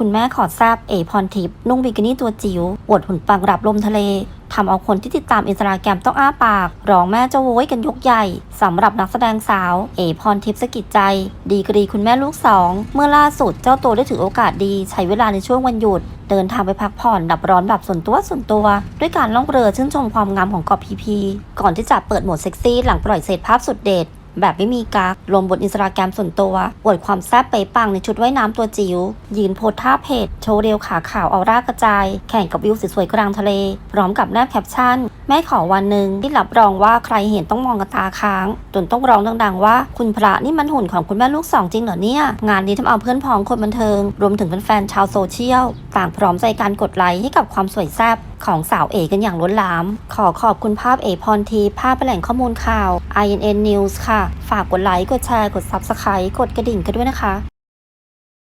คุณแม่ขอแซบเอพรทิพย์นุ่งบิกินี่ตัวจิ๋วอวดหุ่นปังรับลมทะเลทำเอาคนที่ติดตามอินสตาแกรมต้องอ้าปาก ร้องแม่เจ้าโว้ยกันยกใหญ่สำหรับนักแสดงสาว เอพรทิพย์สกิจใจ ดีกรีคุณแม่ลูกสองเมื่อล่าสุดเจ้าตัวได้ถือโอกาสดี ใช้เวลาในช่วงวันหยุด เดินทางไปพักผ่อนดับร้อนแบบส่วนตัวส่วนตัว ด้วยการล่องเรือชื่นชมความงามของเกาะพีพีก่อนที่จะเปิดโหมดเซ็กซี่หลังปล่อยเศษภาพสุดเด็ด แบบไม่มีกักลงบนอินสตาแกรมส่วนตัวอวดความแซ่บเป๊ะปังในชุดว่ายน้ำตัวจิ๋วยืนโพสท่าเพจโชว์เรียวขาขาวออร่ากระจาย แข่งกับวิวสวยๆกลางทะเล พร้อมกับแนบแคปชั่น แม่ขอวันหนึ่งที่รับรองว่าใครเห็นต้องมองกันตาค้าง จนต้องร้องดังๆ ว่า คุณพระนี่มันหุ่นของคุณแม่ลูกสองจริงเหรอเนี่ย งานนี้ทำเอาเพื่อนพ้องคนบันเทิง รวมถึงแฟนๆชาวโซเชียล ต่างพร้อมใจการกดไลค์ให้กับความสวยแซ่บของสาวเอกันอย่างล้นหลาม ขอขอบคุณภาพเอพรทีภาพแหล่งข้อมูลข่าว INN News ค่ะ ฝากกดไลค์ กดแชร์ กด Subscribe กดกระดิ่งกันด้วยนะคะ